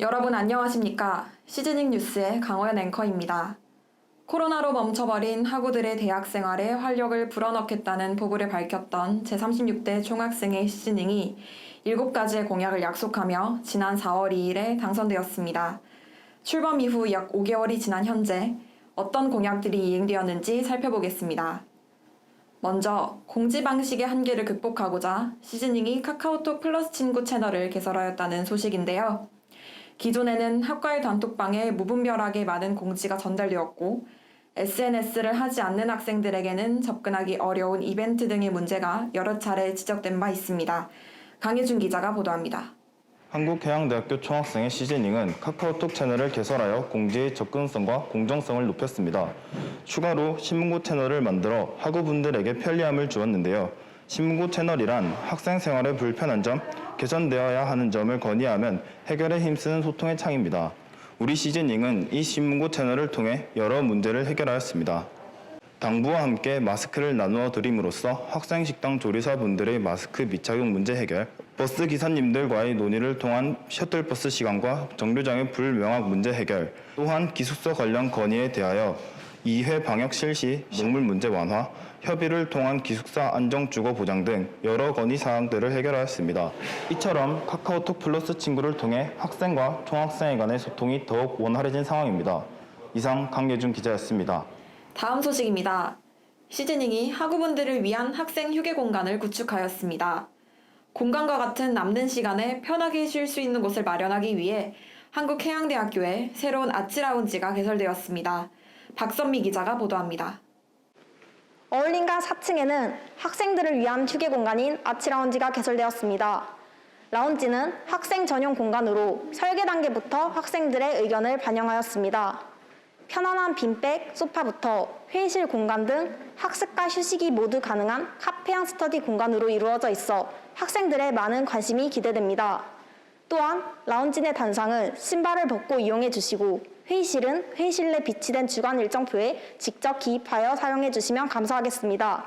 여러분 안녕하십니까? 시즈닝 뉴스의 강호연 앵커입니다. 코로나로 멈춰버린 학우들의 대학 생활에 활력을 불어넣겠다는 포부를 밝혔던 제36대 총학생회 시즈닝이 7가지의 공약을 약속하며 지난 4월 2일에 당선되었습니다. 출범 이후 약 5개월이 지난 현재 어떤 공약들이 이행되었는지 살펴보겠습니다. 먼저 공지 방식의 한계를 극복하고자 시즈닝이 카카오톡 플러스 친구 채널을 개설하였다는 소식인데요. 기존에는 학과의 단톡방에 무분별하게 많은 공지가 전달되었고 SNS를 하지 않는 학생들에게는 접근하기 어려운 이벤트 등의 문제가 여러 차례 지적된 바 있습니다. 강혜준 기자가 보도합니다. 한국해양대학교 총학생회 시즈닝은 카카오톡 채널을 개설하여 공지의 접근성과 공정성을 높였습니다. 추가로 신문고 채널을 만들어 학우분들에게 편리함을 주었는데요. 신문고 채널이란 학생 생활의 불편한 점, 개선되어야 하는 점을 건의하면 해결에 힘쓰는 소통의 창입니다. 우리 시즈닝은 이 신문고 채널을 통해 여러 문제를 해결하였습니다. 당부와 함께 마스크를 나누어 드림으로써 학생 식당 조리사분들의 마스크 미착용 문제 해결, 버스 기사님들과의 논의를 통한 셔틀버스 시간과 정류장의 불명확 문제 해결, 또한 기숙사 관련 건의에 대하여 2회 방역 실시, 먹물 문제 완화, 협의를 통한 기숙사 안정 주거 보장 등 여러 건의 사항들을 해결하였습니다. 이처럼 카카오톡 플러스 친구를 통해 학생과 총학생회 간의 소통이 더욱 원활해진 상황입니다. 이상 강예준 기자였습니다. 다음 소식입니다. 시즈닝이 학우분들을 위한 학생 휴게 공간을 구축하였습니다. 공간과 같은 남는 시간에 편하게 쉴 수 있는 곳을 마련하기 위해 한국해양대학교에 새로운 아치 라운지가 개설되었습니다. 박선미 기자가 보도합니다. 어울린가 4층에는 학생들을 위한 휴게 공간인 아치라운지가 개설되었습니다. 라운지는 학생 전용 공간으로 설계 단계부터 학생들의 의견을 반영하였습니다. 편안한 빈백, 소파부터 회의실 공간 등 학습과 휴식이 모두 가능한 카페형 스터디 공간으로 이루어져 있어 학생들의 많은 관심이 기대됩니다. 또한 라운지 내 단상은 신발을 벗고 이용해 주시고 회의실은 회의실 내 비치된 주간 일정표에 직접 기입하여 사용해 주시면 감사하겠습니다.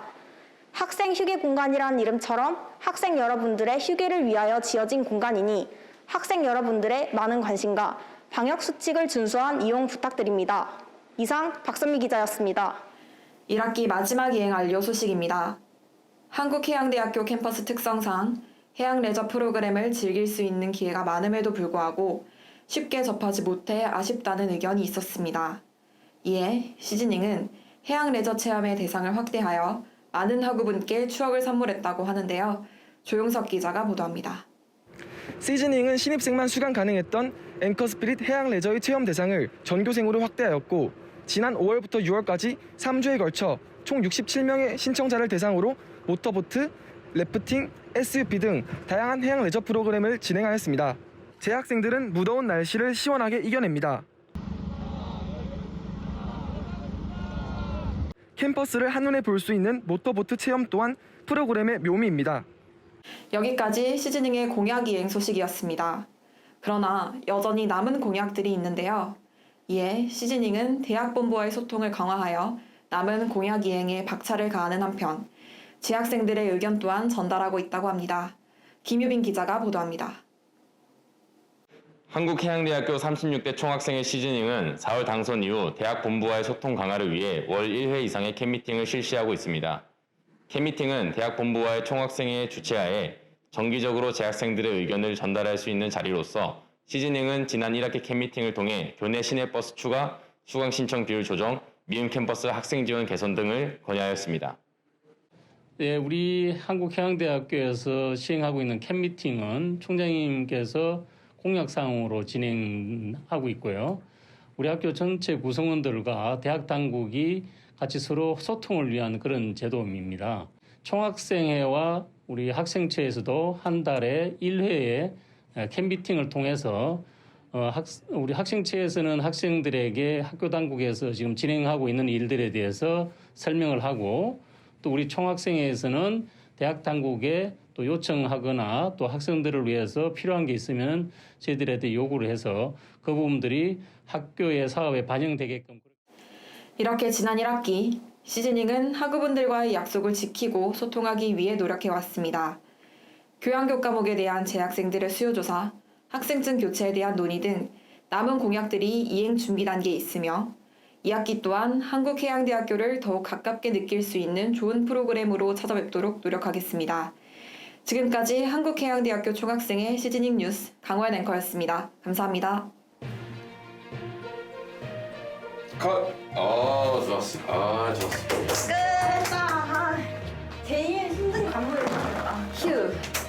학생 휴게 공간이라는 이름처럼 학생 여러분들의 휴게를 위하여 지어진 공간이니 학생 여러분들의 많은 관심과 방역 수칙을 준수한 이용 부탁드립니다. 이상 박선미 기자였습니다. 1학기 마지막 이행 완료 소식입니다. 한국해양대학교 캠퍼스 특성상 해양 레저 프로그램을 즐길 수 있는 기회가 많음에도 불구하고 쉽게 접하지 못해 아쉽다는 의견이 있었습니다. 이에 시즈닝은 해양 레저 체험의 대상을 확대하여 많은 학우분께 추억을 선물했다고 하는데요. 조용석 기자가 보도합니다. 시즈닝은 신입생만 수강 가능했던 앵커 스피릿 해양 레저의 체험 대상을 전교생으로 확대하였고 지난 5월부터 6월까지 3주에 걸쳐 총 67명의 신청자를 대상으로 모터보트, 래프팅, SUP 등 다양한 해양 레저 프로그램을 진행하였습니다. 재학생들은 무더운 날씨를 시원하게 이겨냅니다. 캠퍼스를 한눈에 볼 수 있는 모터보트 체험 또한 프로그램의 묘미입니다. 여기까지 시즈닝의 공약 이행 소식이었습니다. 그러나 여전히 남은 공약들이 있는데요. 이에 시즈닝은 대학 본부와의 소통을 강화하여 남은 공약 이행에 박차를 가하는 한편 재학생들의 의견 또한 전달하고 있다고 합니다. 김유빈 기자가 보도합니다. 한국해양대학교 36대 총학생회 시즈닝은 4월 당선 이후 대학 본부와의 소통 강화를 위해 월 1회 이상의 캔미팅을 실시하고 있습니다. 캔미팅은 대학 본부와의 총학생회 주최하에 정기적으로 재학생들의 의견을 전달할 수 있는 자리로서 시즈닝은 지난 1학기 캔미팅을 통해 교내 시내버스 추가, 수강 신청 비율 조정, 미음 캠퍼스 학생 지원 개선 등을 건의하였습니다. 네, 우리 한국해양대학교에서 시행하고 있는 캔미팅은 총장님께서 공약 사항으로 진행하고 있고요. 우리 학교 전체 구성원들과 대학 당국이 같이 서로 소통을 위한 그런 제도입니다. 총학생회와 우리 학생체에서도 한 달에 1회의 캔미팅을 통해서 어, 학, 우리 학생체에서는 학생들에게 학교 당국에서 지금 진행하고 있는 일들에 대해서 설명을 하고 또 우리 총학생회에서는 대학 당국에 또 요청하거나 또 학생들을 위해서 필요한 게 있으면 저희들한테 요구를 해서 그 부분들이 학교의 사업에 반영되게끔 이렇게 지난 1학기 시즈닝은 학우분들과의 약속을 지키고 소통하기 위해 노력해 왔습니다. 교양교 과목에 대한 재학생들의 수요 조사, 학생증 교체에 대한 논의 등 남은 공약들이 이행 준비 단계에 있으며 2학기 또한 한국해양대학교를 더욱 가깝게 느낄 수 있는 좋은 프로그램으로 찾아뵙도록 노력하겠습니다. 지금까지 한국해양대학교 총학생의 시즈닝 뉴스 강원 앵커였습니다. 감사합니다. 컷. 아 좋았어. 아 좋았어. 끝. 아, 아. 제일 힘든 관문을 봤다. 아, 휴.